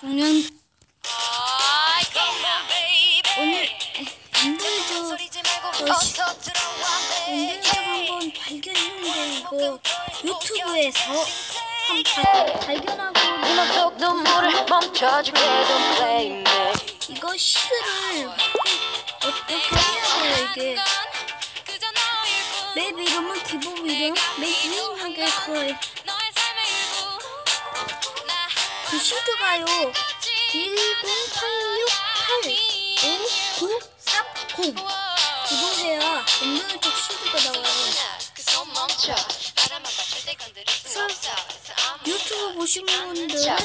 한번 발견했는데 이거 유튜브에서 한 발, 발견하고 속 눈물을 멈춰주게 Don't blame me 이거 시드를 어떻게 해야 돼요 이게? 맵 이름은 기본 이름 맵 유인하게 그, 그 시드가요. 108685930 구독해야 엔더유저 시드가 나와요. 유튜브 보시는 분들은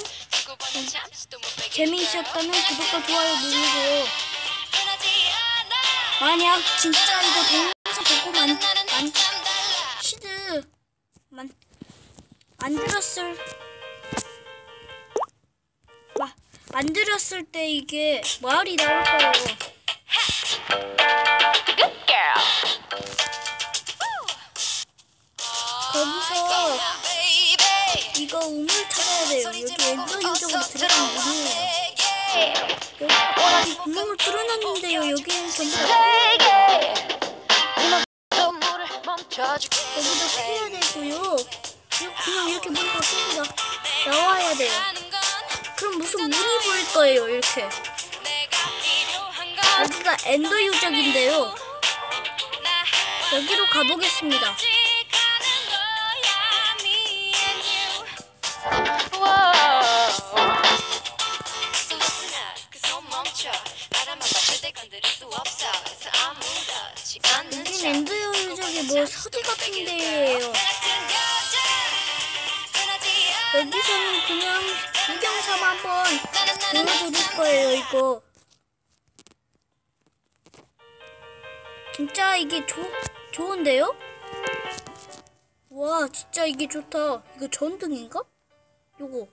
재미있었다면 구독과 좋아요 누르고요 만약 진짜 이거 동영상 보고 만, 만 시드 만 만들었을 만들었을 때 이게 마을이 나올 거예요. Good girl 거기서 이거 우물 찾아야 돼요. 여기 엔더 유적으로 들어간 문이에요. 여기 구멍을 뚫어놨는데요. 여기는 전부 다 멈춰주게 여기도 해야 되고요. 그냥 이렇게 문 나, 나와야 돼요. 무슨 문이 보일 거예요. 이렇게. 여기가 엔더 유적인데요. 여기로 가보겠습니다. 여긴 엔더 유적이 뭐 서재 같은 데예요. 여기서는 그냥 구경삼아 한번 보여드릴 거예요, 이거. 진짜 이게 좋, 좋은데요? 와, 진짜 이게 좋다. 이거 전등인가? 요거.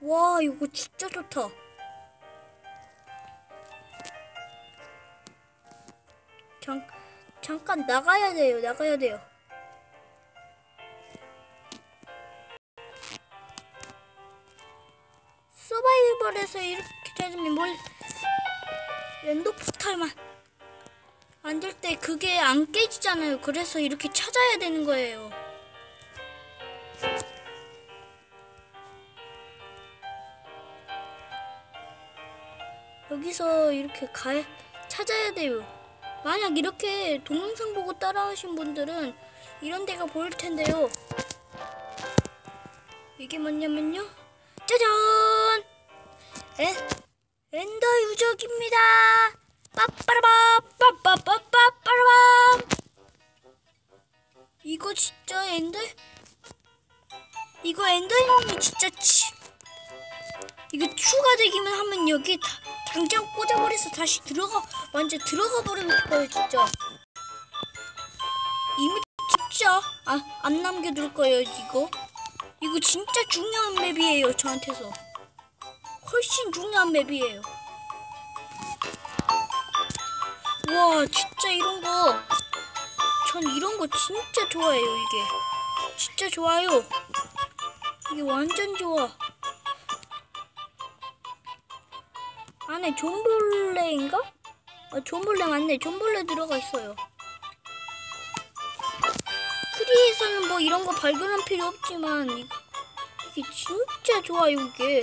와, 이거 진짜 좋다. 잠, 잠깐 나가야 돼요, 나가야 돼요. 서바이벌에서 이렇게 되면 뭘 랜더 포탈만 만들 때 그게 안 깨지잖아요. 그래서 이렇게 찾아야 되는 거예요. 여기서 이렇게 가 찾아야 돼요. 만약 이렇게 동영상 보고 따라하신 분들은 이런 데가 보일 텐데요. 이게 뭐냐면요. 짜잔! 에, 엔더 유적입니다. 빠빠라밤, 빠빠빠 빠빠라밤. 이거 진짜 엔더, 이거 엔더형이 진짜 치. 이거 추가되기만 하면 여기 다, 당장 꽂아버려서 다시 들어가, 완전 들어가 버릴 거예요, 진짜. 이미 진짜 아, 안 남겨둘 거예요, 이거. 이거 진짜 중요한 맵이에요, 저한테서. 훨씬 중요한 맵이에요. 와, 진짜 이런 거. 전 이런 거 진짜 좋아해요, 이게. 진짜 좋아요. 이게 완전 좋아. 안에 존볼레인가? 아, 존볼레 맞네. 존볼레 들어가 있어요. 크리에서는 뭐 이런 거 발견할 필요 없지만 이- 이게 진짜 좋아요 이게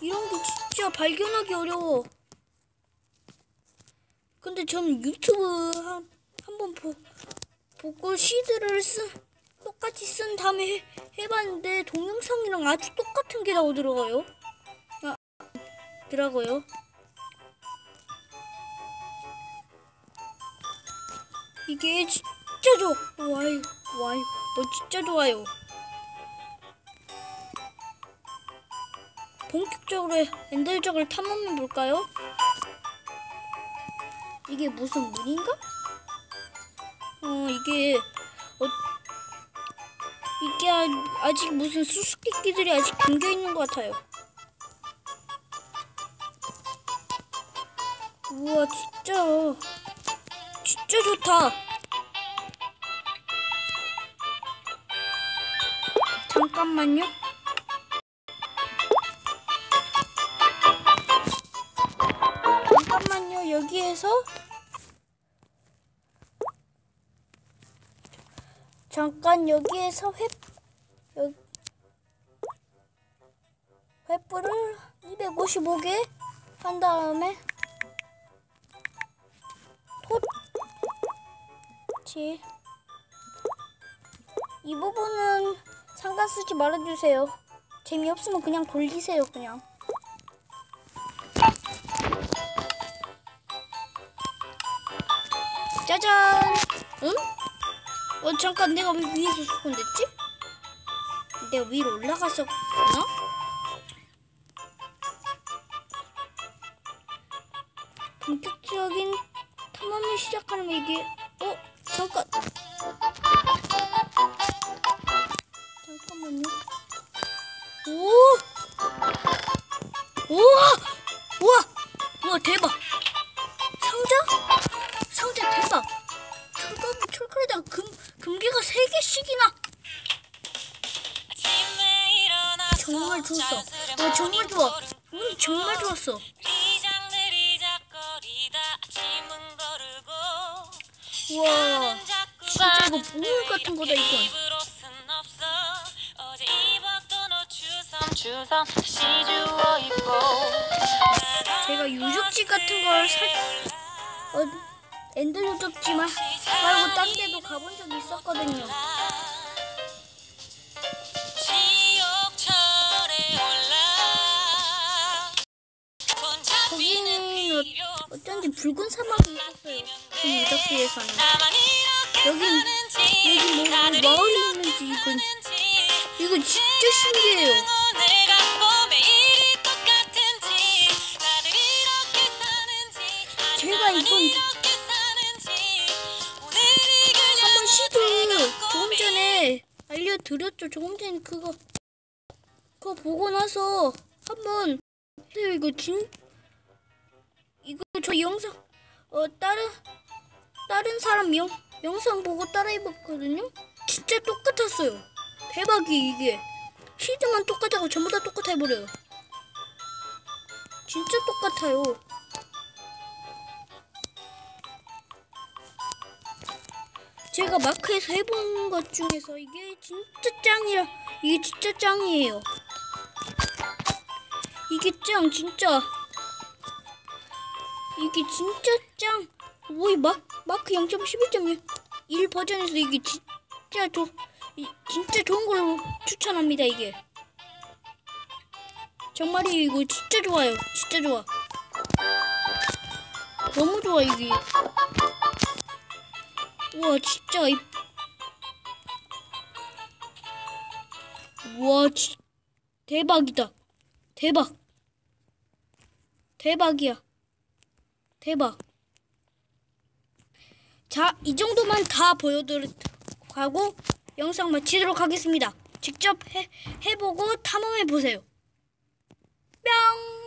이런 게 진짜 발견하기 어려워 근데 저는 유튜브 한, 한번 보, 보고 시드를 쓴 똑같이 쓴 다음에 해, 해봤는데 동영상이랑 아주 똑같은 게 나오더라고요 아, 더라고요 이게 진짜 좋아. 와요, 와요. 어, 진짜 좋아요. 본격적으로 엔더적을 탐험해 볼까요? 이게 무슨 문인가? 어, 이게 어, 이게 아, 아직 무슨 수수께끼들이 아직 담겨 있는 것 같아요. 우와, 진짜. 진짜 좋다. 잠깐만요. 여기에서 잠깐 여기에서 횃 여, 횃불을 255개 한 다음에 토치 이 부분은 상관 쓰지 말아주세요. 재미없으면 그냥 돌리세요, 그냥. 짜잔! 응? 어, 잠깐 내가 왜 위에서 스폰 됐지? 내가 위로 올라갔었구나? 본격적인 탐험을 시작하는 이게 어? 잠깐 잠깐만요. 오! 철칼에다가 금 금괴가 세 개씩이나 정말 좋았어. 어 정말 좋아. 운이 정말 좋았어. 우와 진짜 이거 보물 같은 거다 이건. 제가 유적지 같은 걸 살, 어, 엔더 유적지만 말고 딴 데도 가본 적이 있었거든요. 거기는 어, 어쩐지 붉은 사막이 있었어요. 그 유적지에서는. 여긴 여기 뭐 마을이 있는지 이건 이거 진짜 신기해요. 제가 이건 한번 알려드렸죠. 조금 전에 그거 그거 보고 나서 한번 해요. 이거 진 이거 저 영상 어 다른 다른 사람 영 영상 보고 따라해봤거든요. 진짜 똑같았어요. 대박이 이게 시드만 똑같하고 전부 다 똑같아 버려요. 진짜 똑같아요. 제가 마크에서 해본 것 중에서 이게 진짜 짱이라 이게 진짜 짱이에요. 이게 짱 진짜 이게 진짜 짱. 오이 마 마크 0.11.1 버전에서 이게 진짜 좋 이- 진짜 좋은 걸로 추천합니다 이게. 정말이 이거 진짜 좋아요. 진짜 좋아. 너무 좋아 이게. 우와 진짜 이 우와 지, 대박이다. 대박. 대박이야. 대박. 자 이 정도만 다 보여드리고 영상 마치도록 하겠습니다. 직접 해, 해보고 탐험해 보세요. 뿅